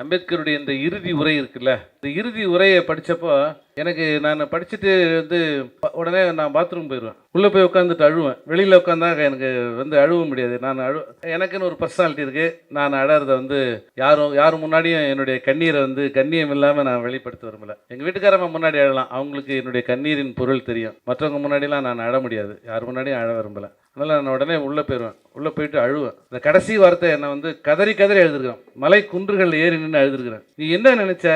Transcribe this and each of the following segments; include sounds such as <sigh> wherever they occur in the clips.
அம்பேத்கருடைய இந்த இறுதி உரை இருக்குல்ல இந்த இறுதி உரையை படிச்சப்போ எனக்கு நான் படிச்சுட்டு வந்து உடனே நான் பாத்ரூம் போயிடுவேன் உள்ளே போய் உட்காந்துட்டு அழுவேன். வெளியில் உட்காந்தா எனக்கு வந்து அழுவ முடியாது. நான் அழு எனக்குன்னு ஒரு பர்சனாலிட்டி இருக்குது நான் அழறத வந்து யாரும் யார் முன்னாடியும் என்னுடைய கண்ணீரை வந்து கண்ணியம் இல்லாமல் நான் வெளிப்படுத்த விரும்பல. எங்கள் வீட்டுக்காரம்மா முன்னாடி அழலாம். அவங்களுக்கு என்னுடைய கண்ணீரின் பொருள் தெரியும். மற்றவங்க முன்னாடிலாம் நான் அழ முடியாது. யார் முன்னாடியும் அழ விரும்பலை. அதனால் நான் உடனே உள்ளே போயிடுவேன். உள்ளே போயிட்டு அழுவேன். இந்த கடைசி வார்த்தை என்னை வந்து கதறி கதறி எழுதிருக்கிறேன். மலை குன்றுகளில் ஏறி நின்று எழுதிருக்கிறேன் நீ என்ன நினச்ச?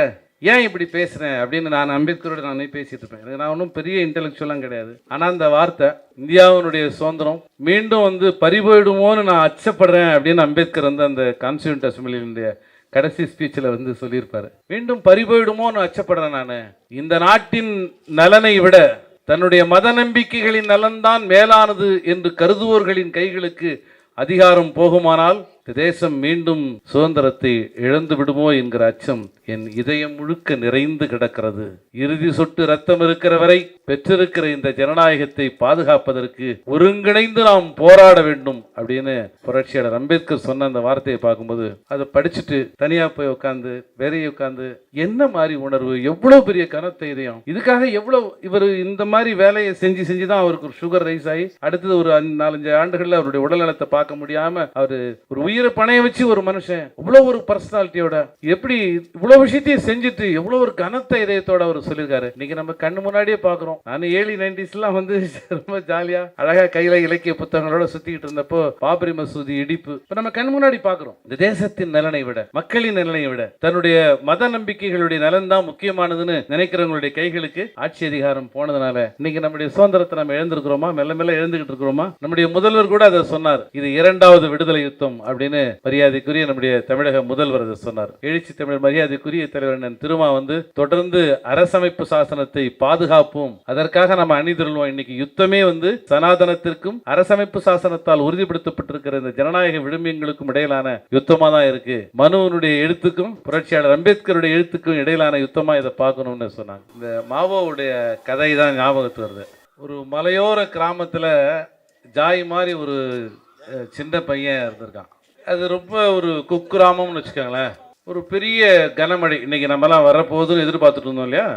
ஏன் இப்படி பேசுகிறேன் அப்படின்னு நான் அம்பேத்கரோட நானே பேசிட்டு இருப்பேன். எனக்கு நான் ஒன்றும் பெரிய இன்டெலெக்சுவலாம் கிடையாது. ஆனால் அந்த வார்த்தை இந்தியாவினுடைய சுதந்திரம் மீண்டும் வந்து பறிபோயிடுமோன்னு நான் அச்சப்படுறேன் அப்படின்னு அம்பேத்கர் வந்து அந்த கான்ஸ்டியூண்ட் அசம்பிளியினுடைய கடைசி ஸ்பீச்சில் வந்து சொல்லியிருப்பார். மீண்டும் பறிபோயிடுமோன்னு அச்சப்படுறேன் நான். இந்த நாட்டின் நலனை விட தன்னுடைய மத நம்பிக்கைகளின் நலன்தான் மேலானது என்று கருதுவோர்களின் கைகளுக்கு அதிகாரம் போகுமானால் தேசம் மீண்டும் சுதந்திரத்தை இழந்து விடுமோ என்கிற அச்சம் என் இதயம் முழுக்க நிறைந்து கிடக்கிறது. இறுதி சொட்டு ரத்தம் இருக்கிற வரை பெற்றிருக்கிற இந்த ஜனநாயகத்தை பாதுகாப்பதற்கு ஒருங்கிணைந்து நாம் போராட வேண்டும் அப்படின்னு புரட்சியாளர் அம்பேத்கர் சொன்ன அந்த வார்த்தையை பார்க்கும்போது அதை படிச்சுட்டு தனியா போய் உட்காந்து வேறைய உட்காந்து என்ன மாதிரி உணர்வு எவ்வளவு பெரிய கனத்த இதயம். இதுக்காக எவ்வளவு இவர் இந்த மாதிரி வேலையை செஞ்சு செஞ்சு தான் அவருக்கு ஒரு சுகர் ரைஸ் ஆகி அடுத்தது ஒரு நாலஞ்சு ஆண்டுகள்ல அவருடைய உடல்நலத்தை பார்க்க முடியாம அவரு ஒரு உயிர் பணைய வச்சு ஒரு மனுஷன் இவ்வளோ ஒரு பர்சனாலிட்டியோட எப்படி இவ்வளோ விஷயத்தையும் செஞ்சுட்டு எவ்வளோ ஒரு கனத்த இதயத்தோட அவர் சொல்லியிருக்காரு. இன்னைக்கு நம்ம கண்ணு முன்னாடியே பார்க்குறோம். நான் ஏழி நைன்டிஸ்லாம் வந்து <laughs> ரொம்ப ஜாலியாக அழகாக கையில் இலக்கிய புத்தகங்களோட சுற்றிக்கிட்டு இருந்தப்போ பாபரி மசூதி இடிப்பு இப்போ நம்ம கண் முன்னாடி பார்க்குறோம். இந்த தேசத்தின் நலனை விட மக்களின் நலனை விட தன்னுடைய மத நம்பிக்கைகளுடைய நலன் தான் முக்கியமானதுன்னு நினைக்கிறவங்களுடைய கைகளுக்கு ஆட்சி அதிகாரம் போனதுனால இன்னைக்கு நம்முடைய சுதந்திரத்தை நம்ம இழந்திருக்கிறோமா? மெல்ல மெல்ல இழந்துகிட்டு இருக்கிறோமா? நம்முடைய முதல்வர் கூட அதை சொன்னார். இது இரண்டாவது விடுதலை யுத்தம் அப்படின்னு மரியாதைக்குரிய நம்முடைய தமிழக முதல்வர் சொன்னார். எழுச்சி தமிழ் மரியாதைக்குரிய தலைவர் அண்ணன் திருமா வந்து தொடர்ந்து அரசமைப்பு சாசனத்தை பாதுகாப்போம் அதற்காக நம்ம அணிதிரள்வோம். இன்னைக்கு யுத்தமே வந்து சனாதனத்திற்கும் அரசமைப்பு சாசனத்தால் உறுதிப்படுத்தப்பட்டிருக்கிற இந்த ஜனநாயக விழுமியங்களுக்கும் இடையிலான யுத்தமா தான் இருக்கு. மனுவனுடைய எழுத்துக்கும் புரட்சியாளர் அம்பேத்கருடைய எழுத்துக்கும் இடையிலான யுத்தமா இதை பார்க்கணும்னு சொன்னாங்க. இந்த மாவோவுடைய கதை தான் ஞாபகத்து வருது. ஒரு மலையோர கிராமத்தில் ஜாய் மாதிரி ஒரு சின்ன பையன் இருந்திருக்கான். அது ரொம்ப ஒரு குக்கிராமம்னு வச்சுக்கோங்களேன். ஒரு பெரிய கனமழை. இன்றைக்கி நம்மலாம் வரப்போகுதுன்னு எதிர்பார்த்துட்டு இருந்தோம் இல்லையா?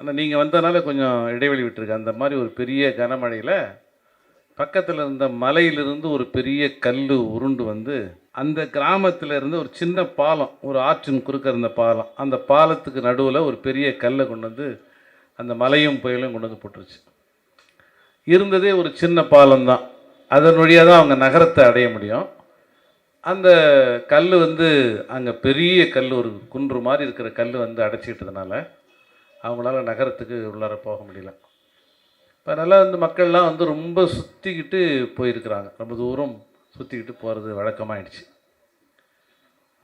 ஆனால் நீங்கள் வந்தனால கொஞ்சம் இடைவெளி விட்டுருக்கு. அந்த மாதிரி ஒரு பெரிய கனமழையில் பக்கத்தில் இருந்த மலையிலிருந்து ஒரு பெரிய கல் உருண்டு வந்து அந்த கிராமத்தில் இருந்து ஒரு சின்ன பாலம் ஒரு ஆற்றின் குறுக்க இருந்த பாலம் அந்த பாலத்துக்கு நடுவில் ஒரு பெரிய கல்லை கொண்டு வந்து அந்த மலையும் புயலும் கொண்டு வந்து போட்டுருச்சு. இருந்ததே ஒரு சின்ன பாலம் தான். அதன் வழியாக தான் அவங்க நகரத்தை அடைய முடியும். அந்த கல் வந்து அங்கே பெரிய கல் ஒரு குன்று மாதிரி இருக்கிற கல் வந்து அடைச்சிக்கிட்டதுனால அவங்களால நகரத்துக்கு உள்ளார போக முடியல. இப்போ நல்லா வந்து மக்கள்லாம் வந்து ரொம்ப சுற்றிக்கிட்டு போயிருக்கிறாங்க. ரொம்ப தூரம் சுற்றிக்கிட்டு போகிறது வழக்கமாகிடுச்சு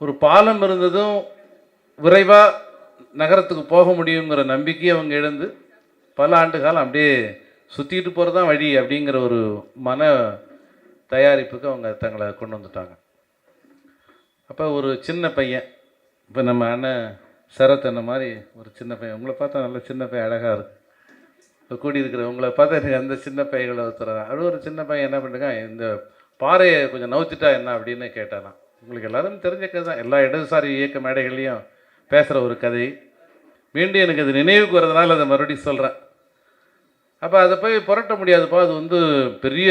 ஒரு பாலம் இருந்ததும் விரைவாக நகரத்துக்கு போக முடியுங்கிற நம்பிக்கையை அவங்க இழந்து பல ஆண்டு காலம் அப்படியே சுற்றிக்கிட்டு போகிறது தான் வழி அப்படிங்கிற ஒரு மன தயாரிப்புக்கு அவங்க தங்களை கொண்டு வந்துட்டாங்க. அப்போ ஒரு சின்ன பையன் இப்போ நம்ம அண்ணன் சரத் அண்ணன் மாதிரி ஒரு சின்ன பையன் உங்களை பார்த்தா நல்ல சின்ன பையன் அழகாக இருக்கு. இப்போ கூடி இருக்கிற உங்களை பார்த்தா எனக்கு அந்த சின்ன பையன்களை ஒருத்தர் அது ஒரு சின்ன பையன் என்ன பண்ணிருக்கான் இந்த பாறையை கொஞ்சம் நவுத்திட்டா என்ன அப்படின்னு கேட்டானா உங்களுக்கு எல்லாரும் தெரிஞ்ச கதை தான். எல்லா இடதுசாரி இயக்க மேடைகள்லையும் பேசுகிற ஒரு கதை. மீண்டும் எனக்கு அது நினைவுக்கு வரதுனால அதை மறுபடியும் சொல்கிறேன் அப்போ அதை போய் புரட்ட முடியாதுப்பா. அது வந்து பெரிய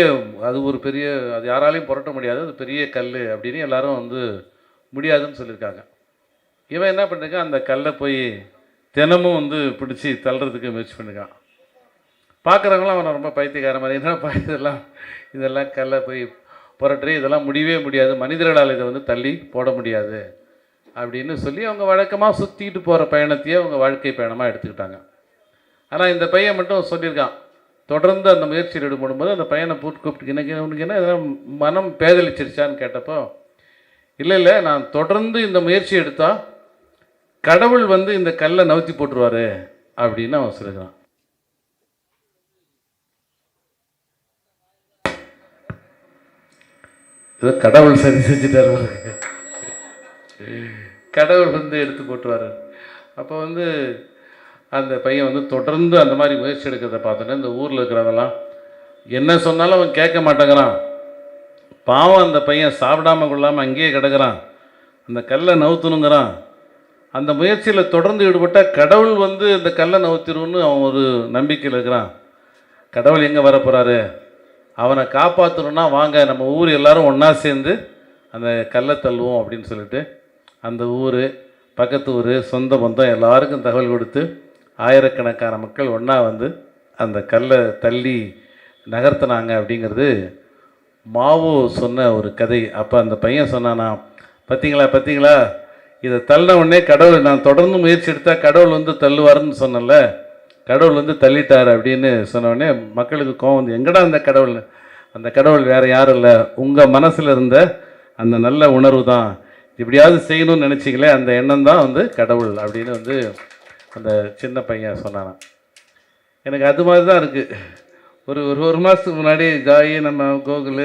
அது ஒரு பெரிய அது யாராலையும் புரட்ட முடியாது. அது பெரிய கல் அப்படின்னு எல்லாரும் வந்து முடியாதுன்னு சொல்லியிருக்காங்க. இவன் என்ன பண்ணிருக்கான்? அந்த கல்லை போய் தினமும் வந்து பிடிச்சி தள்ளுறதுக்கு முயற்சி பண்ணிருக்கான். பார்க்குறவங்களாம் அவனை ரொம்ப பைத்தியக்கார மாதிரி. என்ன இதெல்லாம் இதெல்லாம் கல்லை போய் புரட்டு இதெல்லாம் முடியவே முடியாது. மனிதர்களால் இதை வந்து தள்ளி போட முடியாது அப்படின்னு சொல்லி அவங்க வழக்கமாக சுற்றிட்டு போகிற பயணத்தையே அவங்க வாழ்க்கை பயணமாக எடுத்துக்கிட்டாங்க. ஆனால் இந்த பையன் மட்டும் சொல்லியிருக்கான். தொடர்ந்து அந்த முயற்சியில் ஈடுபடும்போது அந்த பையனை போட்டு கூப்பிட்டு எனக்கு உனக்கு என்ன இதெல்லாம் மனம் பேதலிச்சிருச்சான்னு கேட்டப்போ இல்லை இல்லை நான் தொடர்ந்து இந்த முயற்சி எடுத்தா கடவுள் வந்து இந்த கல்லை நவுத்தி போட்டுருவாரு அப்படின்னு அவன் சொல்லுகிறான் ஏதோ கடவுள் சரி செஞ்சுட்டார் கடவுள் வந்து எடுத்து போட்டுருவாரு. அப்போ வந்து அந்த பையன் வந்து தொடர்ந்து அந்த மாதிரி முயற்சி எடுக்கிறத பார்த்தோன்னே இந்த ஊரில் இருக்கிறவங்கலாம் என்ன சொன்னாலும் அவன் கேட்க மாட்டேங்கிறான். பாவம் அந்த பையன் சாப்பிடாம கொள்ளாமல் அங்கேயே கிடக்கிறான். அந்த கல்லை நவுத்தணுங்கிறான். அந்த முயற்சியில் தொடர்ந்து ஈடுபட்டால் கடவுள் வந்து இந்த கல்லை நவுத்திருன்னு அவன் ஒரு நம்பிக்கையில் இருக்கிறான். கடவுள் எங்கே வரப்போகிறாரு அவனை காப்பாற்றணும்னா வாங்க நம்ம ஊர் எல்லாரும் ஒன்றா சேர்ந்து அந்த கல்லை தள்ளுவோம் அப்படின்னு சொல்லிட்டு அந்த ஊர் பக்கத்து ஊர் சொந்த பந்தம் எல்லாருக்கும் தகவல் கொடுத்து ஆயிரக்கணக்கான மக்கள் ஒன்றா வந்து அந்த கல்லை தள்ளி நகர்த்தினாங்க அப்படிங்கிறது மாவோ சொன்ன ஒரு கதை. அப்போ அந்த பையன் சொன்னானா பார்த்தீங்களா பார்த்தீங்களா இதை தள்ளின உடனே கடவுள் நான் தொடர்ந்து முயற்சி எடுத்தால் கடவுள் வந்து தள்ளுவாருன்னு சொன்னல கடவுள் வந்து தள்ளிட்டார் அப்படின்னு சொன்ன மக்களுக்கு கோவம் வந்து எங்கடா அந்த கடவுள்? அந்த கடவுள் வேறு யாரும் இல்லை. உங்கள் மனசில் இருந்த அந்த நல்ல உணர்வு தான். இப்படியாவது செய்யணும்னு நினச்சிங்களே அந்த எண்ணம் தான் வந்து கடவுள் அப்படின்னு வந்து அந்த சின்ன பையன் சொன்னானான் எனக்கு அது மாதிரி தான் இருக்குது ஒரு ஒரு ஒரு மாதத்துக்கு முன்னாடி ஜாயி நம்ம கோகுல்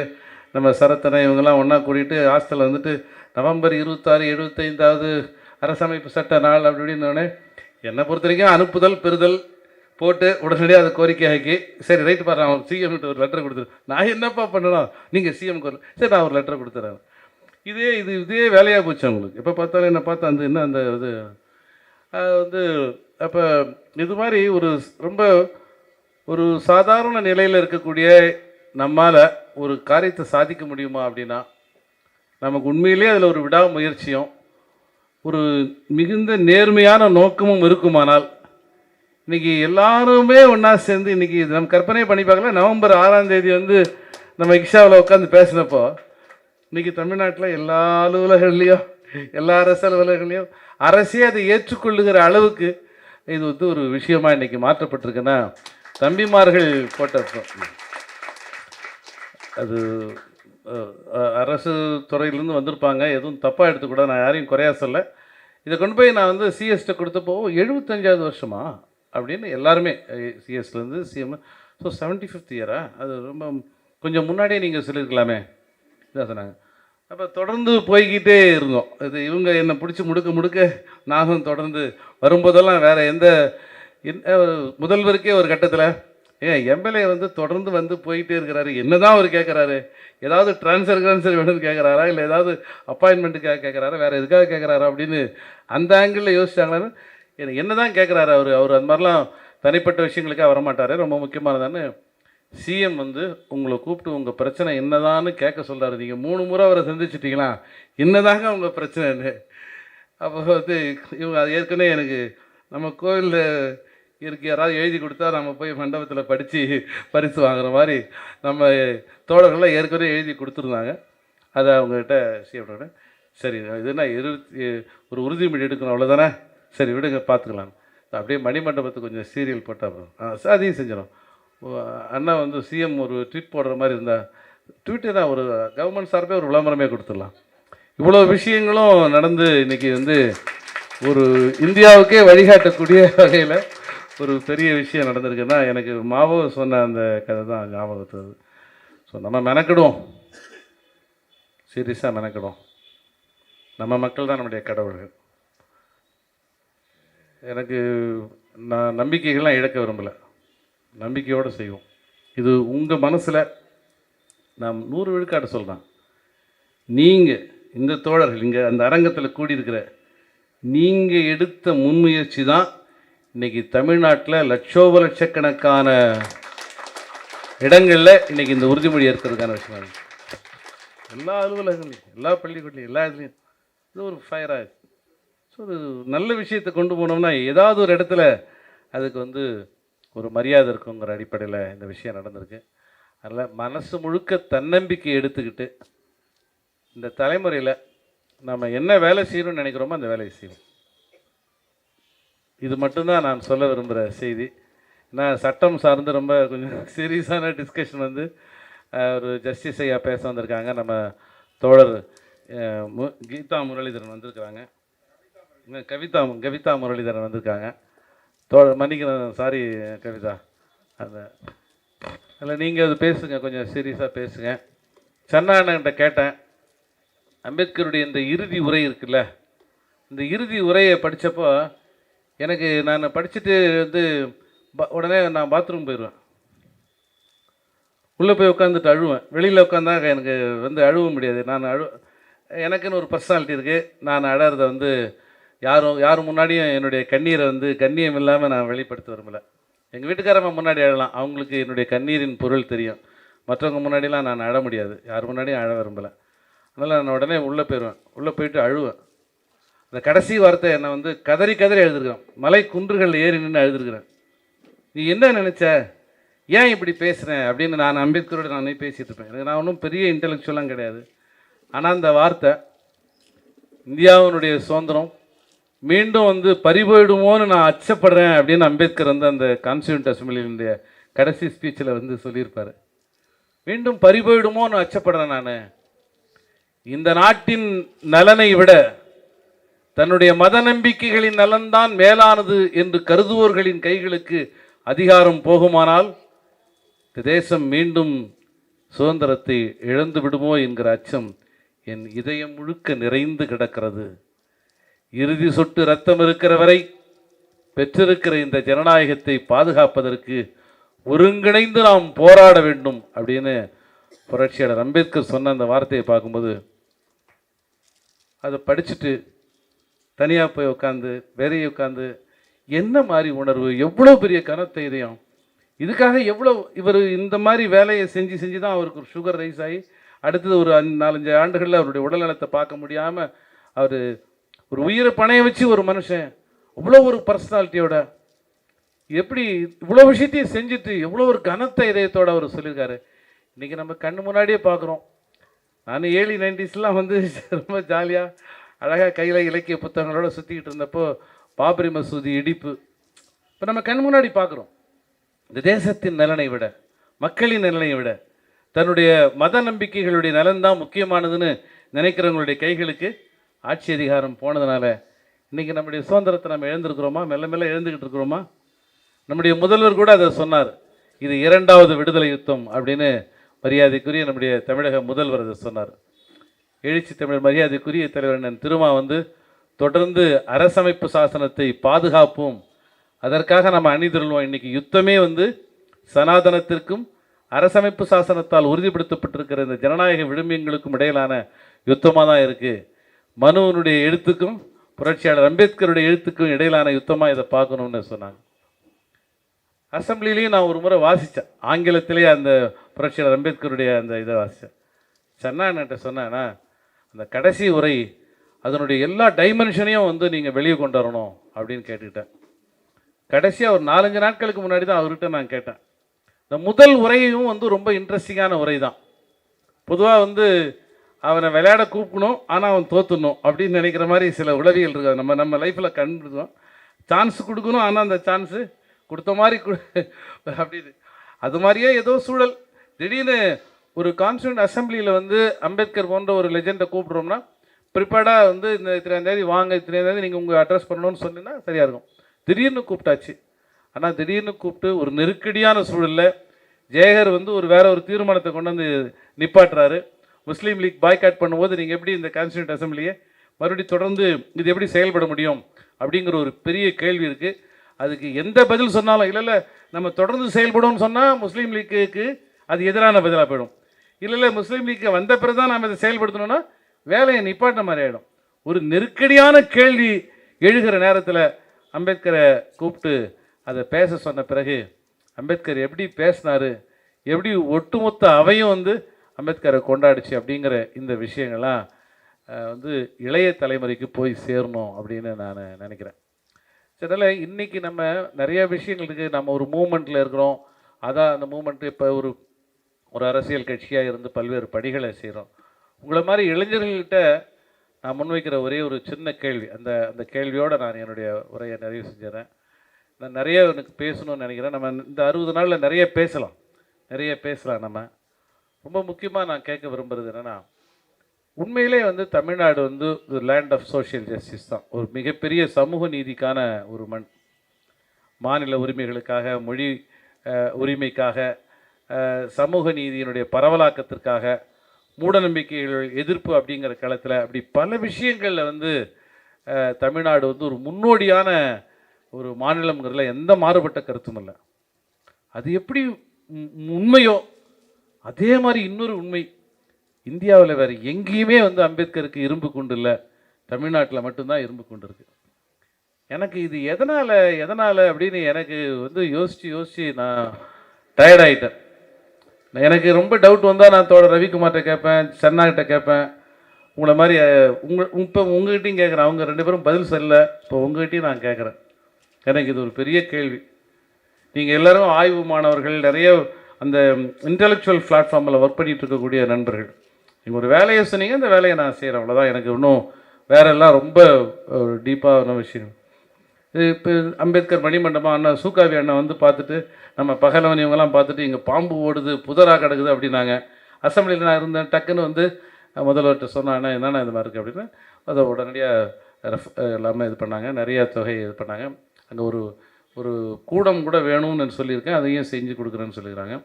நம்ம சரத்தனை இவங்கெல்லாம் ஒன்றா கூட்டிகிட்டு ஹாஸ்டலில் வந்துட்டு நவம்பர் இருபத்தாறு எழுபத்தைந்தாவது அரசமைப்பு சட்ட நாள் அப்படி இப்படின்னோடனே என்னை பொறுத்த வரைக்கும் அனுப்புதல் பெறுதல் போட்டு உடனடியாக அதை கோரிக்கை ஆக்கி சரி ரைட்டு பாரு அவன் சிஎம்கிட்ட ஒரு லெட்டர் கொடுத்துரு. நான் என்னப்பா பண்ணணும் நீங்கள் சிஎம் கோரு. சரி நான் ஒரு லெட்டர் கொடுத்துறேன். இதே இது இதே வேலையாக போச்சு அவங்களுக்கு. எப்போ பார்த்தாலும் என்ன பார்த்தா அந்த என்ன அந்த இது வந்து அப்போ இது மாதிரி ஒரு ரொம்ப ஒரு சாதாரண நிலையில் இருக்கக்கூடிய நம்மால் ஒரு காரியத்தை சாதிக்க முடியுமா அப்படின்னா நமக்கு உண்மையிலேயே அதில் ஒரு விடாமுயற்சியும் ஒரு மிகுந்த நேர்மையான நோக்கமும் இருக்குமானால் இன்னைக்கு எல்லாருமே ஒன்றா சேர்ந்து இன்னைக்கு நம்ம கற்பனை பண்ணி பார்க்கல நவம்பர் ஆறாம் தேதி வந்து நம்ம இக்ஷாவில் உட்காந்து பேசினப்போ இன்னைக்கு தமிழ்நாட்டில் எல்லா அலுவலகங்கள்லேயும் எல்லா அரசு அலுவலகங்களையும் அரசே அதை ஏற்றுக்கொள்ளுகிற அளவுக்கு இது வந்து ஒரு விஷயமா இன்றைக்கி மாற்றப்பட்டிருக்குன்னா தம்பிமார்கள் போட்ட அது அரசு துறையிலேருந்து வந்திருப்பாங்க. எதுவும் தப்பாக எடுத்துக்கூட நான் யாரையும் குறையா சொல்ல. இதை கொண்டு போய் நான் வந்து சிஎஸ்ட்டை கொடுத்தப்போ எழுபத்தஞ்சாவது வருஷமா? அப்படின்னு எல்லாருமே சிஎஸ்லேருந்து சிஎம் ஸோ செவன்ட்டி ஃபிஃப்த் இயரா அது ரொம்ப கொஞ்சம் முன்னாடியே நீங்கள் சொல்லியிருக்கலாமே. இதான் சொன்னாங்க. அப்போ தொடர்ந்து போய்கிட்டே இருந்தோம். இது இவங்க என்னை பிடிச்சி முடுக்க முடுக்க நானும் தொடர்ந்து வரும்போதெல்லாம் வேறு எந்த முதல்வருக்கே ஒரு கட்டத்தில் ஏன் எம்எல்ஏ வந்து தொடர்ந்து வந்து போயிட்டே இருக்கிறாரு. என்னதான் அவர் கேட்குறாரு ஏதாவது ட்ரான்ஸ்ஃபர் கிரான்ஸ்ஃபர் வேணும்னு கேட்குறாரா இல்லை ஏதாவது அப்பாயின்மெண்ட்டுக்காக கேட்குறாரா வேறு எதுக்காக கேட்குறாரா அப்படின்னு அந்த ஆங்கிளில் யோசிச்சாங்களான்னு எனக்கு என்ன தான் கேட்குறாரு அவர்? அவர் அந்த மாதிரிலாம் தனிப்பட்ட விஷயங்களுக்காக வரமாட்டார். ரொம்ப முக்கியமானதான்னு சிஎம் வந்து உங்களை கூப்பிட்டு உங்கள் பிரச்சனை என்னதான்னு கேட்க சொல்கிறாரு நீங்கள் மூணு முறை அவரை சந்திச்சிட்டிங்களா? என்னதாங்க உங்கள் பிரச்சனைன்னு? அப்போ வந்து இவங்க அது ஏற்கனவே எனக்கு நம்ம கோவிலில் இருக்கு. யாராவது எழுதி கொடுத்தா நம்ம போய் மண்டபத்தில் படித்து பரிசு வாங்குற மாதிரி நம்ம தோழர்கள்லாம் ஏற்கனவே எழுதி கொடுத்துருந்தாங்க. அதை அவங்ககிட்ட சிஎம் சரி இது இருபத்தி ஒரு உறுதிமொழி எடுக்கணும் அவ்வளோதானே சரி விடுங்க பார்த்துக்கலாம் அப்படியே மணிமண்டபத்துக்கு கொஞ்சம் சீரியல் போட்டால் அப்புறம் ஆ அதையும் செஞ்சிடும் அண்ணா வந்து சிஎம் ஒரு ட்வீட் போடுற மாதிரி இருந்தால் ட்விட்டர் தான் ஒரு கவர்மெண்ட் சார்பே ஒரு விளம்பரமே கொடுத்துடலாம். இவ்வளோ விஷயங்களும் நடந்து இன்னைக்கு வந்து ஒரு இந்தியாவுக்கே வழிகாட்டக்கூடிய வகையில் ஒரு பெரிய விஷயம் நடந்திருக்குன்னா எனக்கு மாவோ சொன்ன அந்த கதை தான் ஞாபகத்து ஸோ நம்ம மெனக்கிடுவோம். சீரியஸாக மெனக்கிடுவோம். நம்ம மக்கள் தான் நம்முடைய கடவுள்கள். எனக்கு நான் நம்பிக்கைகள்லாம் இழக்க விரும்பலை. நம்பிக்கையோடு செய்வோம். இது உங்கள் மனசில் நான் நூறு விழுக்காடு சொல்கிறேன் நீங்கள் இந்த தோழர்கள் இங்கே அந்த அரங்கத்தில் கூடியிருக்கிற நீங்கள் எடுத்த முன்முயற்சி தான் இன்னைக்கு தமிழ்நாட்டில் லட்சோப லட்சக்கணக்கான இடங்களில் இன்னைக்கு இந்த உறுதிமொழி ஏற்கிறதுக்கான விஷயம் எல்லா அலுவலகங்களையும் எல்லா பள்ளிக்கூடலையும் எல்லா இதுலேயும் இது ஒரு ஃபயராக ஸோ ஒரு நல்ல விஷயத்தை கொண்டு போனோம்னா ஏதாவது ஒரு இடத்துல அதுக்கு வந்து ஒரு மரியாதை இருக்குங்கிற அடிப்படையில் இந்த விஷயம் நடந்திருக்கு. அதில் மனசு முழுக்க தன்னம்பிக்கை எடுத்துக்கிட்டு இந்த தலைமுறையில் நம்ம என்ன வேலை செய்யணும்னு நினைக்கிறோமோ அந்த வேலையை செய்வோம். இது மட்டும்தான் நான் சொல்ல விரும்புகிற செய்தி. நான் சட்டம் சார்ந்து ரொம்ப கொஞ்சம் <laughs> சீரியஸான டிஸ்கஷன் வந்து ஒரு ஜஸ்டிஸ் ஐயா பேச வந்திருக்காங்க. நம்ம தோழர் மு- கீதா முரளிதரன் வந்திருக்கிறாங்க. கவிதா கவிதா முரளிதரன் வந்திருக்காங்க. தோழர் மன்னிக்கிறேன் சாரி கவிதா. அந்த அதில் நீங்கள் அது பேசுங்க கொஞ்சம் சீரியஸாக பேசுங்க. சன்னா அண்ணன்கிட்ட கேட்டேன். அம்பேத்கருடைய இந்த இறுதி உரை இருக்குல்ல இந்த இறுதி உரையை படித்தப்போ எனக்கு நான் படிச்சுட்டு வந்து ப- உடனே நான் பாத்ரூம் போயிடுவேன் உள்ளே போய் உட்காந்துட்டு அழுவேன். வெளியில் உட்காந்தா எனக்கு வந்து அழுவ முடியாது. நான் அழு எனக்குன்னு ஒரு பர்சனாலிட்டி இருக்குது நான் அழகிறத வந்து யாரும் யார் முன்னாடியும் என்னுடைய கண்ணீரை வந்து கண்ணியம் இல்லாமல் நான் வெளிப்படுத்த விரும்பலை. எங்கள் வீட்டுக்காரம்மா முன்னாடி அழலாம். அவங்களுக்கு என்னுடைய கண்ணீரின் பொருள் தெரியும். மற்றவங்க முன்னாடிலாம் நான் அழ முடியாது. யார் முன்னாடியும் அழ விரும்பலை. அதனால் நான் உடனே உள்ளே போயிடுவேன் உள்ளே போயிட்டு அழுவேன். அந்த கடைசி வார்த்தை என்னை வந்து கதறி கதறி எழுதிருக்கிறேன். மலை குன்றுகள் ஏறி நின்று எழுதிருக்கிறேன். நீ என்ன நினச்ச? ஏன் இப்படி பேசுகிறேன் அப்படின்னு நான் அம்பேத்கரோட நானே பேசிகிட்டு இருப்பேன். எனக்கு நான் ஒன்றும் பெரிய இன்டெலெக்சுவலாம் கிடையாது. ஆனால் அந்த வார்த்தை இந்தியாவினுடைய சுதந்திரம் மீண்டும் வந்து பறிபோயிடுமோன்னு நான் அச்சப்படுறேன் அப்படின்னு அம்பேத்கர் வந்து அந்த கான்ஸ்டியூண்ட் அசம்பிளியினுடைய கடைசி ஸ்பீச்சில் வந்து சொல்லியிருப்பார். மீண்டும் பறிபோயிடுமோன்னு அச்சப்படுறேன் நான். இந்த நாட்டின் நலனை விட தன்னுடைய மத நம்பிக்கைகளின் நலன்தான் மேலானது என்று கருதுவோர்களின் கைகளுக்கு அதிகாரம் போகுமானால் இந்த தேசம் மீண்டும் சுதந்திரத்தை இழந்து விடுமோ என்கிற அச்சம் என் இதயம் முழுக்க நிறைந்து கிடக்கிறது. இறுதி சொட்டு ரத்தம் இருக்கிற வரை பெற்றிருக்கிற இந்த ஜனநாயகத்தை பாதுகாப்பதற்கு ஒருங்கிணைந்து நாம் போராட வேண்டும் அப்படின்னு புரட்சியாளர் அம்பேத்கர் சொன்ன அந்த வார்த்தையை பார்க்கும்போது அதை படிச்சுட்டு தனியாக போய் உட்காந்து வெறிய உட்காந்து என்ன மாதிரி உணர்வு எவ்வளோ பெரிய கனத்தைரியம் இதயம். இதுக்காக எவ்வளோ இவர் இந்த மாதிரி வேலையை செஞ்சு செஞ்சு தான் அவருக்கு ஒரு சுகர் ரைஸ் ஆகி அடுத்தது ஒரு அஞ்சு- நாலஞ்சு ஆண்டுகளில் அவருடைய உடல்நலத்தை பார்க்க முடியாமல் அவர் ஒரு உயிரை பணைய வச்சு ஒரு மனுஷன். அவ்வளோ ஒரு பர்சனாலிட்டியோட எப்படி இவ்வளோ விஷயத்தையும் செஞ்சுட்டு எவ்வளோ ஒரு கனத்த இதயத்தோடு அவர் சொல்லியிருக்காரு. இன்றைக்கி நம்ம கண்ணு முன்னாடியே பார்க்குறோம். நான் ஏழி நைன்டிஸ்லாம் வந்து <laughs> ரொம்ப ஜாலியாக அழகாக கையில் இலக்கிய புத்தகங்களோட சுற்றிக்கிட்டு இருந்தப்போ பாபரி மசூதி இடிப்பு. இப்போ நம்ம கண் முன்னாடி பார்க்குறோம் இந்த தேசத்தின் நலனை விட மக்களின் நலனை விட தன்னுடைய மத நம்பிக்கைகளுடைய நலன்தான் முக்கியமானதுன்னு நினைக்கிறவங்களுடைய கைகளுக்கு ஆட்சி அதிகாரம் போனதுனால இன்றைக்கி நம்முடைய சுதந்திரத்தை நம்ம எழுந்திருக்கிறோமா மெல்ல மெல்ல எழுந்துக்கிட்டு இருக்கிறோமா? நம்முடைய முதல்வர் கூட அதை சொன்னார். இது இரண்டாவது விடுதலை யுத்தம் அப்படின்னு மரியாதைக்குரிய நம்முடைய தமிழக முதல்வர் அதை சொன்னார். எழுச்சி தமிழர் மரியாதைக்குரிய தலைவர் அண்ணன் திருமா வந்து தொடர்ந்து அரசமைப்பு சாசனத்தை பாதுகாப்போம் அதற்காக நம்ம அணிதிரள்வோம். இன்னைக்கு யுத்தமே வந்து சனாதனத்திற்கும் அரசமைப்பு சாசனத்தால் உறுதிப்படுத்தப்பட்டிருக்கிற இந்த ஜனநாயக விழுமியங்களுக்கும் இடையிலான யுத்தமாக தான் இருக்குது மனுவனுடைய எழுத்துக்கும் புரட்சியாளர் அம்பேத்கருடைய எழுத்துக்கும் இடையிலான யுத்தமாக இதை பார்க்கணும்னு சொன்னாங்க. அசம்பிளிலையும் நான் ஒரு முறை வாசித்தேன் ஆங்கிலத்திலேயே அந்த புரட்சியாளர் அம்பேத்கருடைய அந்த இதை வாசித்தேன் சன்னான்ட்ட சொன்னேன்னா அந்த கடைசி உரை அதனுடைய எல்லா டைமென்ஷனையும் வந்து நீங்கள் வெளியே கொண்டு வரணும் அப்படின்னு கேட்டுக்கிட்டேன். கடைசியாக ஒரு நாலஞ்சு நாட்களுக்கு முன்னாடி தான் அவர்கிட்ட நான் கேட்டேன். இந்த முதல் உரையும் வந்து ரொம்ப இன்ட்ரெஸ்டிங்கான உரை தான் பொதுவாக வந்து அவனை விளையாட கூப்பிடணும் ஆனால் அவன் தோத்துடணும் அப்படின்னு நினைக்கிற மாதிரி சில உளவியல் இருக்குது. நம்ம நம்ம லைஃப்பில் கண்டுருக்கோம் சான்ஸ் கொடுக்கணும் ஆனால் அந்த சான்ஸு கொடுத்த மாதிரி கொடு- <laughs> அப்படின்னு. அது மாதிரியே ஏதோ சூழல். திடீர்னு ஒரு கான்ஸ்டியூண்ட் அசம்பிளியில் வந்து அம்பேத்கர் போன்ற ஒரு லெஜெண்டை கூப்பிட்றோம்னா ப்ரிப்பேர்டாக வந்து இந்த இத்தனையாம் தேதி வாங்க இத்தனையாம் தேதி நீங்கள் உங்கள் அட்ரஸ் பண்ணணும்னு சொன்னீங்கன்னா சரியாக இருக்கும். திடீர்னு கூப்பிட்டாச்சு. ஆனால் திடீர்னு கூப்பிட்டு ஒரு நெருக்கடியான சூழலில் ஜெயகர் வந்து ஒரு வேற ஒரு தீர்மானத்தை கொண்டு வந்து நிப்பாட்டுறாரு. முஸ்லீம் லீக் பாய்காட் பண்ணும்போது நீங்கள் எப்படி இந்த கான்ஸ்டியூண்ட் அசம்பிளியை மறுபடியும் தொடர்ந்து இது எப்படி செயல்பட முடியும் அப்படிங்கிற ஒரு பெரிய கேள்வி இருக்குது அதுக்கு எந்த பதில் சொன்னாலும் இல்லை இல்லை நம்ம தொடர்ந்து செயல்படும்னு சொன்னால் முஸ்லீம் லீக்குக்கு அது எதிரான பதிலாக போயிடும். இல்லை இல்லை முஸ்லீம் லீக்கு வந்த பிறகு தான் நம்ம இதை செயல்படுத்தணும்னா வேலையை நிப்பாட்ட மாதிரி ஆகிடும் ஒரு நெருக்கடியான கேள்வி எழுகிற நேரத்தில் அம்பேத்கரை கூப்பிட்டு அதை பேச சொன்ன பிறகு அம்பேத்கர் எப்படி பேசினார் எப்படி ஒட்டுமொத்த அவையும் வந்து அம்பேத்கரை கொண்டாடுச்சு அப்படிங்கிற இந்த விஷயங்கள்லாம் வந்து இளைய தலைமுறைக்கு போய் சேரணும் அப்படின்னு நான் நினைக்கிறேன். அதனால் இன்றைக்கி நம்ம நிறையா விஷயங்கள் இருக்குது நம்ம ஒரு மூமெண்ட்டில் இருக்கிறோம். அதான் அந்த மூமெண்ட்டு இப்போ ஒரு ஒரு அரசியல் கட்சியாக இருந்து பல்வேறு பணிகளை செய்கிறோம் உங்களை மாதிரி இளைஞர்கள்கிட்ட நான் முன்வைக்கிற ஒரே ஒரு சின்ன கேள்வி. அந்த அந்த கேள்வியோடு நான் என்னுடைய உரையை நிறைவு செஞ்சிடறேன் நான் நிறைய எனக்கு பேசணும்னு நினைக்கிறேன். நம்ம இந்த அறுபது நாளில் நிறைய பேசலாம். நிறைய பேசலாம் நம்ம. ரொம்ப முக்கியமாக நான் கேட்க விரும்புகிறது என்னென்னா உண்மையிலே வந்து தமிழ்நாடு வந்து லேண்ட் ஆஃப் சோஷியல் ஜஸ்டிஸ் தான். ஒரு மிகப்பெரிய சமூக நீதிக்கான ஒரு மண். மாநில உரிமைகளுக்காக மொழி உரிமைக்காக சமூக நீதியினுடைய பரவலாக்கத்திற்காக மூடநம்பிக்கைகள் எதிர்ப்பு அப்படிங்கிற களத்தில் அப்படி பல விஷயங்களில் வந்து தமிழ்நாடு வந்து ஒரு முன்னோடியான ஒரு மாநிலங்கிறதுல எந்த மாறுபட்ட கருத்தும் இல்லை. அது எப்படி உண்மையோ அதே மாதிரி இன்னொரு உண்மை இந்தியாவில் வேறு எங்கேயுமே வந்து அம்பேத்கருக்கு இரும்பு கொண்டு இல்லை தமிழ்நாட்டில் மட்டும்தான் இரும்பு கொண்டு இருக்கு. எனக்கு இது எதனால் எதனால் அப்படின்னு எனக்கு வந்து யோசித்து யோசித்து நான் டயர்ட் ஆகிட்டேன் எனக்கு ரொம்ப டவுட் வந்தால் நான் தோட ரவிக்குமார்கிட்ட கேட்பேன் சன்னாகிட்ட கேட்பேன். உங்களை மாதிரி உங்கள் உங்க இப்போ உங்ககிட்டயும் கேட்குறேன். அவங்க ரெண்டு பேரும் பதில் சரியில்லை இப்போ உங்ககிட்டயும் நான் கேட்குறேன். எனக்கு இது ஒரு பெரிய கேள்வி. நீங்கள் எல்லோரும் ஆய்வு மாணவர்கள் நிறைய அந்த இன்டெலெக்சுவல் பிளாட்ஃபார்மில் ஒர்க் பண்ணிகிட்டு இருக்கக்கூடிய நண்பர்கள். நீங்கள் ஒரு வேலையை சொன்னீங்க அந்த வேலையை நான் செய்கிறேன் அவ்வளோதான் எனக்கு இன்னும் வேறெல்லாம் ரொம்ப டீப்பான விஷயம். இப்போ அம்பேத்கர் மணிமண்டபம் அண்ணா சூக்காவி அண்ணன் வந்து பார்த்துட்டு நம்ம பகலவன் இவங்கெல்லாம் பார்த்துட்டு இங்கே பாம்பு ஓடுது புதராக கிடக்குது அப்படின்னாங்க. அசம்பிளியில் நான் இருந்தேன் டக்குன்னு வந்து முதல்வர்கிட்ட சொன்னேன் அண்ணா என்னண்ணா இது மாதிரி இருக்குது அப்படின்னு. அதை உடனடியாக ரெஃப் எல்லாமே இது பண்ணாங்க. நிறைய தொகை இது பண்ணாங்க. அங்கே ஒரு ஒரு கூடம் கூட வேணும்னு சொல்லியிருக்கேன். அதையும் செஞ்சு கொடுக்குறேன்னு சொல்லியிருக்காங்க.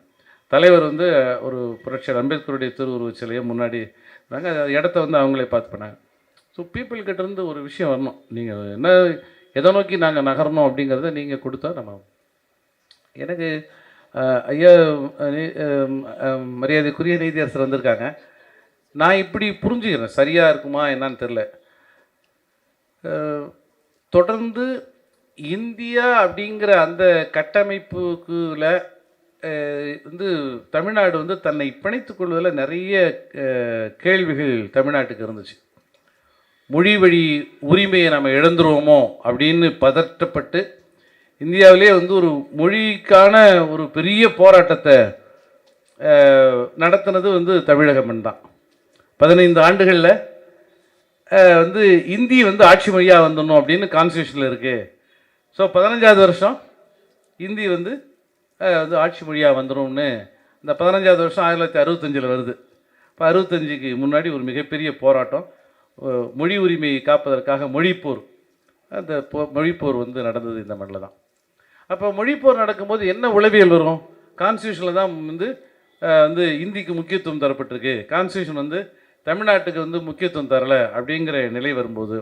தலைவர் வந்து ஒரு புரட்சியர் அம்பேத்கருடைய திருவுருவ சிலையை முன்னாடி இருந்தாங்க. இடத்த வந்து அவங்களே பார்த்து பண்ணாங்க. ஸோ பீப்புள்கிட்ட இருந்து ஒரு விஷயம் வரணும். நீங்கள் என்ன எதை நோக்கி நாங்கள் நகரணும் அப்படிங்கிறத நீங்கள் கொடுத்தா நம்ம எனக்கு ஐயா மரியாதைக்குரிய நீதியரசர் வந்திருக்காங்க. நான் இப்படி புரிஞ்சுக்கிறேன். சரியாக இருக்குமா என்னான்னு தெரில தொடர்ந்து இந்தியா அப்படிங்கிற அந்த கட்டமைப்புக்குள்ள வந்து தமிழ்நாடு வந்து தன்னை பிணைத்து கொள்வதில் நிறைய கேள்விகள் தமிழ்நாட்டுக்கு இருந்துச்சு. மொழி வழி உரிமையை நம்ம இழந்துருவோமோ அப்படின்னு பதற்றப்பட்டு இந்தியாவிலே வந்து ஒரு மொழிக்கான ஒரு பெரிய போராட்டத்தை நடத்தினது வந்து தமிழக மண் தான். பதினைந்து ஆண்டுகளில் வந்து இந்தி வந்து ஆட்சி மொழியாக வந்துடணும் அப்படின்னு கான்ஸ்டியூஷனில் இருக்குது ஸோ பதினஞ்சாவது வருஷம் இந்தி வந்து வந்து ஆட்சி மொழியாக வந்துடும்னு இந்த பதினஞ்சாவது வருஷம் ஆயிரத்தி தொள்ளாயிரத்தி அறுபத்தஞ்சில் வருது. இப்போ அறுபத்தஞ்சுக்கு முன்னாடி ஒரு மிகப்பெரிய போராட்டம். மொழி உரிமையை காப்பதற்காக மொழிப்போர். அந்த போ மொழிப்போர் வந்து நடந்தது இந்த மண்ணில் தான். அப்போ மொழிப்போர் நடக்கும்போது என்ன உளவியல் வரும்? கான்ஸ்டியூஷனில் தான் வந்து வந்து இந்திக்கு முக்கியத்துவம் தரப்பட்டிருக்கு. கான்ஸ்டியூஷன் வந்து தமிழ்நாட்டுக்கு வந்து முக்கியத்துவம் தரலை அப்படிங்கிற நிலை வரும்போது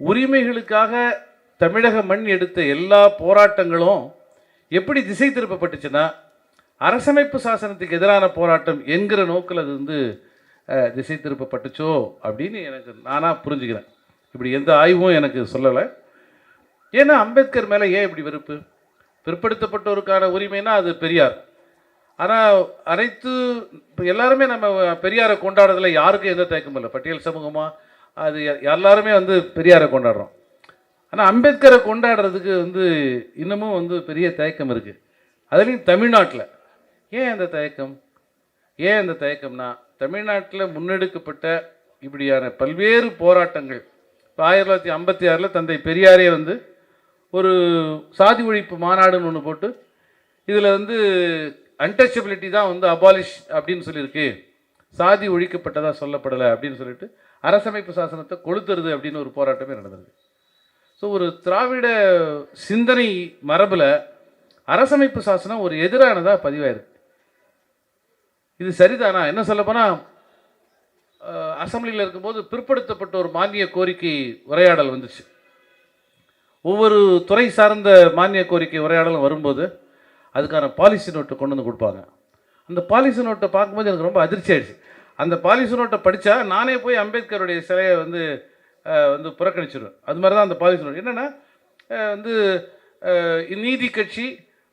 உரிமைகளுக்காக தமிழக மண் எடுத்த எல்லா போராட்டங்களும் எப்படி திசை திருப்பப்பட்டுச்சுன்னா அரசமைப்பு சாசனத்துக்கு எதிரான போராட்டம் என்கிற நோக்கில் அது வந்து திசை திருப்பப்பட்டுச்சோ அப்படின்னு எனக்கு நானாக புரிஞ்சுக்கிறேன். இப்படி எந்த ஆய்வும் எனக்கு சொல்லலை. ஏன்னா அம்பேத்கர் மேலே ஏன் இப்படி வெறுப்பு? பிற்படுத்தப்பட்டோருக்கான உரிமைனா அது பெரியார். ஆனால் அனைத்து இப்போ எல்லாருமே நம்ம பெரியாரை கொண்டாடுறதுல யாருக்கும் எந்த தயக்கமும் இல்லை. பட்டியல் சமூகமாக அது எல்லாருமே வந்து பெரியாரை கொண்டாடுறோம். ஆனால் அம்பேத்கரை கொண்டாடுறதுக்கு வந்து இன்னமும் வந்து பெரிய தயக்கம் இருக்குது அதுலேயும் தமிழ்நாட்டில் ஏன் அந்த தயக்கம் ஏன் அந்த தயக்கம்னா தமிழ்நாட்டில் முன்னெடுக்கப்பட்ட இப்படியான பல்வேறு போராட்டங்கள். இப்போ ஆயிரத்தி தொள்ளாயிரத்தி ஐம்பத்தி ஆறில் தந்தை பெரியாரே வந்து ஒரு சாதி ஒழிப்பு மாநாடுன்னு ஒன்று போட்டு இதில் வந்து அன்டச்சபிலிட்டி தான் வந்து அபாலிஷ் அப்படின்னு சொல்லியிருக்கு. சாதி ஒழிக்கப்பட்டதாக சொல்லப்படலை அப்படின்னு சொல்லிட்டு அரசமைப்பு சாசனத்தை கொளுத்துறது அப்படின்னு ஒரு போராட்டமே நடந்தது ஸோ ஒரு திராவிட சிந்தனை மரபில் அரசமைப்பு சாசனம் ஒரு எதிரானதாக பதிவாயிருக்கு. இது சரிதானா? என்ன சொல்லப்போனால் அசம்பிளியில் இருக்கும்போது பிற்படுத்தப்பட்ட ஒரு மானிய கோரிக்கை உரையாடல் வந்துச்சு. ஒவ்வொரு துறை சார்ந்த மானிய கோரிக்கை உரையாடலும் வரும்போது அதுக்கான பாலிசி நோட்டை கொண்டு வந்து கொடுப்பாங்க. அந்த பாலிசி நோட்டை பார்க்கும்போது எனக்கு ரொம்ப அதிர்ச்சி ஆயிடுச்சு. அந்த பாலிசி நோட்டை படித்தா நானே போய் அம்பேத்கருடைய சிலையை வந்து வந்து புறக்கணிச்சிடுவேன் அது மாதிரி தான் அந்த பாலிசி நோட் என்னென்னா வந்து நீதி கட்சி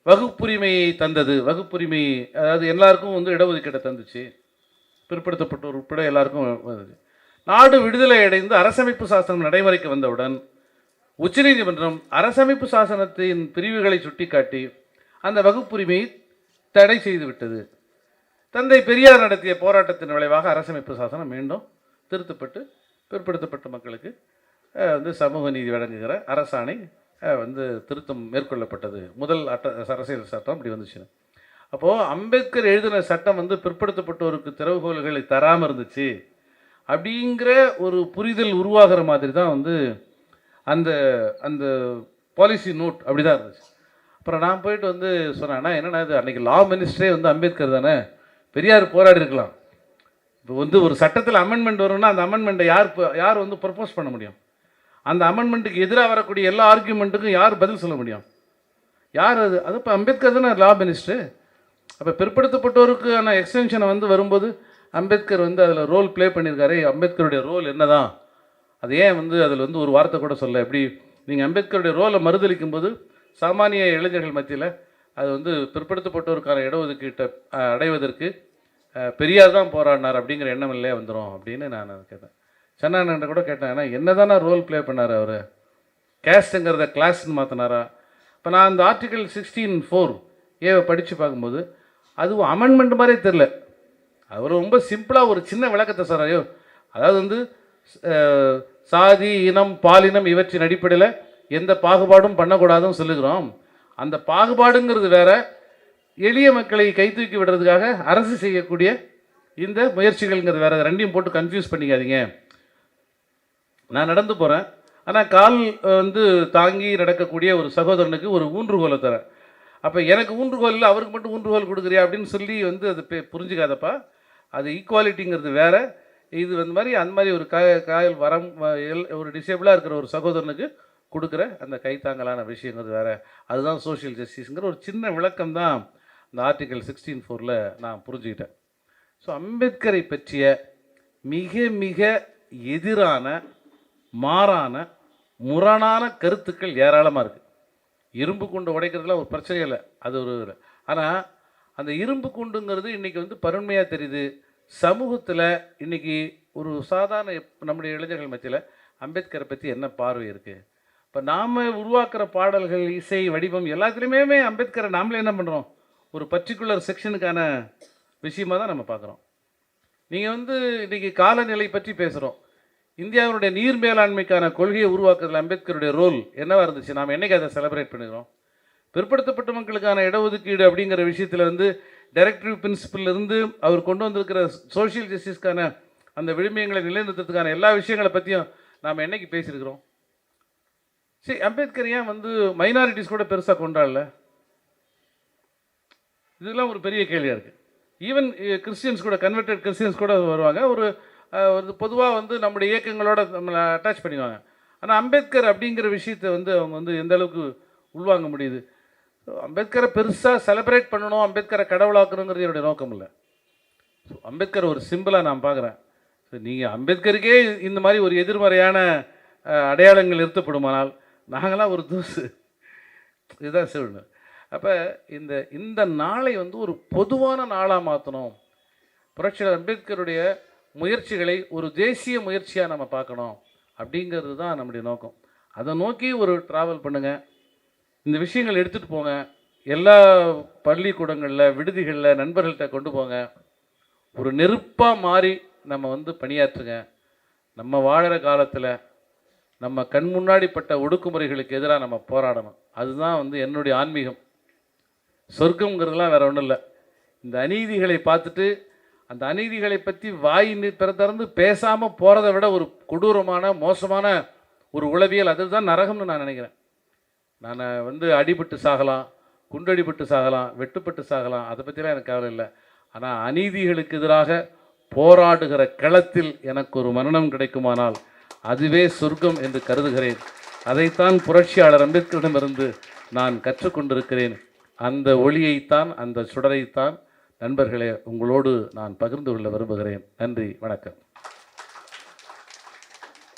வகுப்புரிமையை தந்தது. வகுப்புரிமை அதாவது எல்லாருக்கும் வந்து இடஒதுக்கீட்டை தந்துச்சு. பிற்படுத்தப்பட்டோர் உட்பட எல்லாருக்கும் வந்தது. நாடு விடுதலை அடைந்து அரசமைப்பு சாசனம் நடைமுறைக்கு வந்தவுடன் உச்சநீதிமன்றம் அரசமைப்பு சாசனத்தின் பிரிவுகளை சுட்டிக்காட்டி அந்த வகுப்புரிமையை தடை செய்துவிட்டது தந்தை பெரியார் நடத்திய போராட்டத்தின் விளைவாக அரசமைப்பு சாசனம் மீண்டும் திருத்தப்பட்டு பிற்படுத்தப்பட்ட மக்களுக்கு வந்து சமூக நீதி வழங்குகிற அரசாணை வந்து திருத்தம் மேற்கொள்ளப்பட்டது. முதல் அட்ட அரசியல் சட்டம் அப்படி வந்துச்சு. அப்போது அம்பேத்கர் எழுதின சட்டம் வந்து பிற்படுத்தப்பட்டோருக்கு திறவுகோல்களை தராமல் இருந்துச்சு அப்படிங்கிற ஒரு புரிதல் உருவாகிற மாதிரி தான் வந்து அந்த அந்த பாலிசி நோட் அப்படி தான் இருந்துச்சு. அப்புறம் நான் போயிட்டு வந்து சொன்னேன்னா என்னென்னா இது? அன்றைக்கி லா மினிஸ்டரே வந்து அம்பேத்கர் தானே? பெரியார் போராடி இருக்கலாம். இப்போ வந்து ஒரு சட்டத்தில் அமெண்ட்மெண்ட் வரும்னா அந்த அமெண்ட்மெண்ட்டை யார் யார் வந்து ப்ரப்போஸ் பண்ண முடியும்? அந்த அமெண்ட்மெண்ட்டுக்கு எதிராக வரக்கூடிய எல்லா ஆர்கியூமெண்ட்டுக்கும் யார் பதில் சொல்ல முடியும்? யார் அது? அது இப்போ அம்பேத்கர் தானே லா மினிஸ்டர் அப்போ பிற்படுத்தப்பட்டோருக்கான எக்ஸ்டென்ஷனை வந்து வரும்போது அம்பேத்கர் வந்து அதில் ரோல் ப்ளே பண்ணியிருக்காரு. அம்பேத்கருடைய ரோல் என்னதான்? அது ஏன் வந்து அதில் வந்து ஒரு வார்த்தை கூட சொல்ல எப்படி நீங்கள் அம்பேத்கருடைய ரோலை மறுதளிக்கும் போது சாமானிய இளைஞர்கள் மத்தியில் அது வந்து பிற்படுத்தப்பட்டோருக்கான இடஒதுக்கீட்டை அடைவதற்கு பெரியார் தான் போராடினார் அப்படிங்கிற எண்ணம் இல்லையே வந்துடும் அப்படின்னு நான் கேட்டேன். சென்னாண்ட கூட கேட்டேன் ஏன்னா என்ன ரோல் ப்ளே பண்ணார் அவர்? கேஸ்ட்டுங்கிறத கிளாஸ்ன்னு மாற்றினாரா இப்போ நான் அந்த ஆர்டிக்கல் சிக்ஸ்டீன் ஃபோர் ஏவை படித்து பார்க்கும்போது அதுவும் அமெண்ட்மெண்ட் மாதிரியே தெரில அவர் ரொம்ப சிம்பிளாக ஒரு சின்ன விளக்கத்தை சார் ஐயோ அதாவது வந்து சாதி இனம் பாலினம் இவற்றின் அடிப்படையில் எந்த பாகுபாடும் பண்ணக்கூடாதுன்னு சொல்லுகிறோம். அந்த பாகுபாடுங்கிறது வேற எளிய மக்களை கை தூக்கி விடுறதுக்காக அரசு செய்யக்கூடிய இந்த முயற்சிகள்ங்கிறது வேற ரெண்டையும் போட்டு கன்ஃபியூஸ் பண்ணிக்காதீங்க. நான் நடந்து போகிறேன் ஆனால் கால் வந்து தாங்கி நடக்கக்கூடிய ஒரு சகோதரனுக்கு ஒரு ஊன்றுகோலை தரேன். அப்போ எனக்கு ஊன்றுகோல் இல்லை அவருக்கு மட்டும் ஊன்றுகோல் கொடுக்குறியா அப்படின்னு சொல்லி வந்து அது பே- புரிஞ்சுக்காதப்பா. அது ஈக்குவாலிட்டிங்கிறது வேறு. இது வந்து மாதிரி அந்த மாதிரி ஒரு காய காயல் வரம் வ- எல்- ஒரு டிசேபிளாக இருக்கிற ஒரு சகோதரனுக்கு கொடுக்குற அந்த கைத்தாங்கலான விஷயங்கிறது வேறு. அதுதான் சோஷியல் ஜஸ்டிஸுங்கிற ஒரு சின்ன விளக்கம் தான் இந்த ஆர்டிக்கல் சிக்ஸ்டீன் ஃபோரில் நான் புரிஞ்சுக்கிட்டேன். ஸோ அம்பேத்கரை பற்றிய மிக மிக எதிரான மாறான முரணான கருத்துக்கள் ஏராளமாக இருக்குது இரும்பு குண்டு உடைக்கிறதுலாம் ஒரு பிரச்சனை இல்லை. அது ஒரு ஆனால் அந்த இரும்பு குண்டுங்கிறது இன்றைக்கி வந்து பருண்மையாக தெரியுது. சமூகத்தில் இன்றைக்கி ஒரு சாதாரண நம்முடைய இளைஞர்கள் மத்தியில் அம்பேத்கரை பற்றி என்ன பார்வை இருக்குது இப்போ நாம் உருவாக்குற பாடல்கள் இசை வடிவம் எல்லாத்துலேயுமே அம்பேத்கரை நாமளே என்ன பண்ணுறோம் ஒரு பர்டிகுலர் செக்ஷனுக்கான விஷயமா தான் நம்ம பார்க்குறோம். நீங்கள் வந்து இன்றைக்கி காலநிலை பற்றி பேசுகிறோம் இந்தியாவினுடைய நீர் மேலாண்மைக்கான கொள்கையை உருவாக்குறதுல அம்பேத்கருடைய ரோல் என்னவாக இருந்துச்சு? நாம் என்னைக்கு அதை செலிப்ரேட் பண்ணுகிறோம்? பிற்படுத்தப்பட்ட மக்களுக்கான இடஒதுக்கீடு அப்படிங்கிற விஷயத்தில் வந்து டைரக்டிவ் பிரின்சிபல் அவர் கொண்டு வந்திருக்கிற சோஷியல் ஜஸ்டிஸ்க்கான அந்த விழுமியங்களை நிலைநிறுத்துறதுக்கான எல்லா விஷயங்களை பற்றியும் நாம் என்னைக்கு பேசியிருக்கிறோம்? சரி அம்பேத்கர் ஏன் வந்து மைனாரிட்டிஸ் கூட பெருசாக கொண்டாடல? இதெல்லாம் ஒரு பெரிய கேள்வியாக இருக்குது ஈவன் கிறிஸ்டியன்ஸ் eh, கூட கன்வெர்டட் கிறிஸ்டியன்ஸ் கூட வருவாங்க. ஒரு ஒரு பொதுவாக வந்து நம்முடைய இயக்கங்களோட நம்மளை அட்டாச் பண்ணிடுவாங்க ஆனால் அம்பேத்கர் அப்படிங்கிற விஷயத்தை வந்து அவங்க வந்து எந்த அளவுக்கு உள்வாங்க முடியுது? அம்பேத்கரை பெருசாக செலிப்ரேட் பண்ணணும் அம்பேத்கரை கடவுளாக்கணுங்கிறது என்னுடைய நோக்கம் இல்லை. ஸோ அம்பேத்கர் ஒரு சிம்பிளாக நான் பார்க்குறேன் ஸோ நீங்கள் அம்பேத்கருக்கே இந்த மாதிரி ஒரு எதிர்மறையான அடையாளங்கள் நிறுத்தப்படுமானால் நாங்களாம் ஒரு தூசு. இதுதான் சொல்லணும் அப்போ இந்த இந்த நாளை வந்து ஒரு பொதுவான நாளாக மாற்றணும் புரட்சியாளர் அம்பேத்கருடைய முயற்சிகளை ஒரு தேசிய முயற்சியாக நம்ம பார்க்கணும் அப்படிங்கிறது தான் நம்முடைய நோக்கம். அதை நோக்கி ஒரு ட்ராவல் பண்ணுங்கள் இந்த விஷயங்கள் எடுத்துகிட்டு போங்க. எல்லா பள்ளிக்கூடங்களில் விடுதிகளில் நண்பர்கள்ட்ட கொண்டு போங்க. ஒரு நெருப்பாக மாறி நம்ம வந்து பணியாற்றுங்க. நம்ம வாழற காலத்தில் நம்ம கண் முன்னாடி பட்ட ஒடுக்குமுறைகளுக்கு எதிராக நம்ம போராடணும். அதுதான் வந்து என்னுடைய ஆன்மீகம். சொர்க்கங்கிறதுலாம் வேற ஒன்றும் இல்லை. இந்த அநீதிகளை பார்த்துட்டு அந்த அநீதிகளை பற்றி வாய் திறந்து பேசாமல் போகிறத விட ஒரு கொடூரமான மோசமான ஒரு உளவியல் அதுதான் நரகம்னு நான் நினைக்கிறேன். நான் வந்து அடிபட்டு சாகலாம் குண்டடிபட்டு சாகலாம் வெட்டுப்பட்டு சாகலாம் அதை பற்றிலாம் எனக்கு கவலை இல்லை. ஆனால் அநீதிகளுக்கு எதிராக போராடுகிற களத்தில் எனக்கு ஒரு மரணம் கிடைக்குமானால் அதுவே சொர்க்கம் என்று கருதுகிறேன். அதைத்தான் புரட்சியாளர் அம்பேத்கரிடமிருந்து நான் கற்றுக்கொண்டிருக்கிறேன். அந்த ஒளியைத்தான் அந்த சுடரைத்தான் நண்பர்களே உங்களோடு நான் பகிர்ந்து கொள்ள விரும்புகிறேன். நன்றி வணக்கம்.